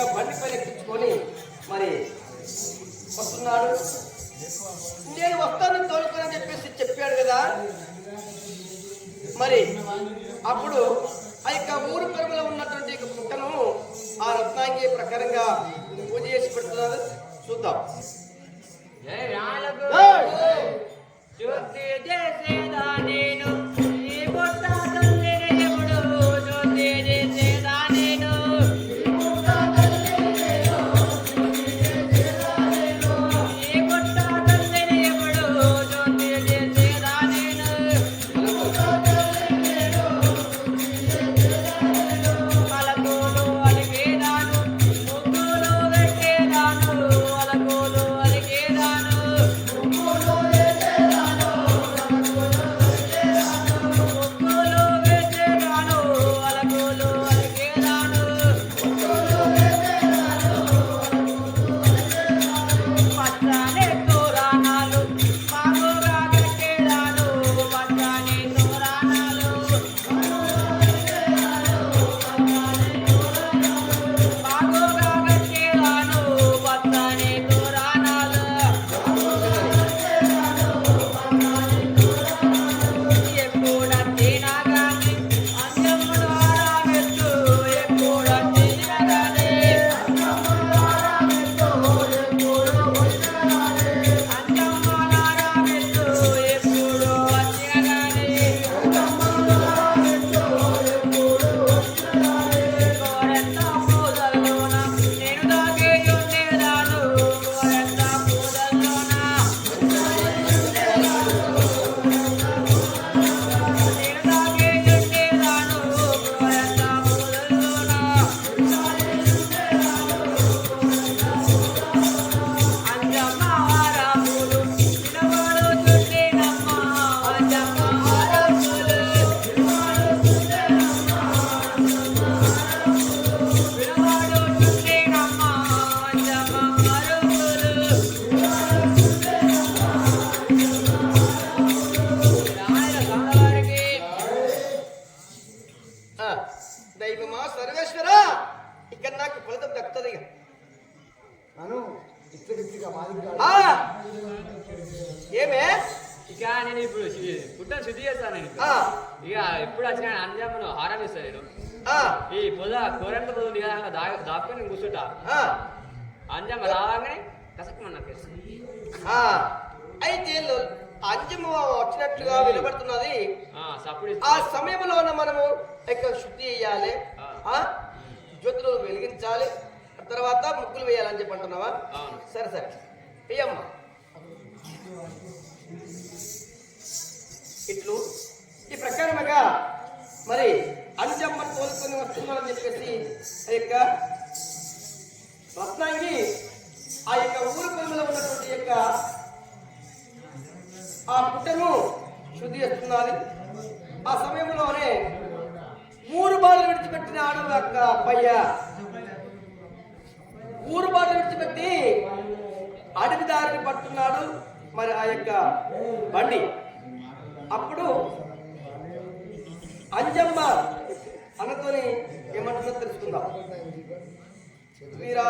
యొక్క బండి పైన ఎక్కించుకొని మరి వస్తున్నాడు. నేను వస్తాను తోలుకొని చెప్పేసి చెప్పాడు కదా. మరి అప్పుడు ఆ యొక్క ఊరు పరుగులో ఉన్నటువంటి పుట్టను ఆ రత్నాంగి ప్రకారంగా పూజ చేసి పెడుతున్నారు. చూద్దాం. సర్వేశ్వర! ఇక్కడ నాకు ఫలితం దక్కుతుంది. అను ఏమే? ఇక నేను ఇప్పుడు పుట్టను శుద్ధి చేస్తాను నేను ఇక ఎప్పుడు వచ్చినా అంజమ్మను హారం ఇస్తాను నేను ఆ, ఈ పొద కూరంత పొద ఉంది కదా దా దాక్కుని కూర్చుంటా. ఆ, అంజమ్మ రాగానే కసకమని నాకు ఆ. అయితే అంజమ్మ వచ్చినట్లుగా వినబడుతున్నది. ఆ సప్పుడు ఆ సమయంలోన మనము ఇక్కడ శుద్ధి చేయాలి. జ్యోతులు వెలిగించాలి. తర్వాత ముగ్గులు వేయాలని చెప్పి అంటున్నావా? అవును. సరే సరే. వేయమ్మా ఇట్లు. ఈ ప్రకారముగా మరి అంజమ్మ తోలుకొని వస్తున్నారని చెప్పేసి ఆ యొక్క రత్నాంగి ఆ యొక్క ఊరు పొలంలో ఉన్నటువంటి యొక్క ఆ పుట్టను శుద్ధి చేస్తున్నది. ఆ విడిచిపెట్టినాడు అక్క అప్పయ్య. ఊరు బాధలు విడిచిపెట్టి అడవి దారిని పడుతున్నాడు మరి ఆ యొక్క బండి. అప్పుడు అంజమ్మ అన్నతోని ఏమంటుందో తెలుసుకుందాం. వీరా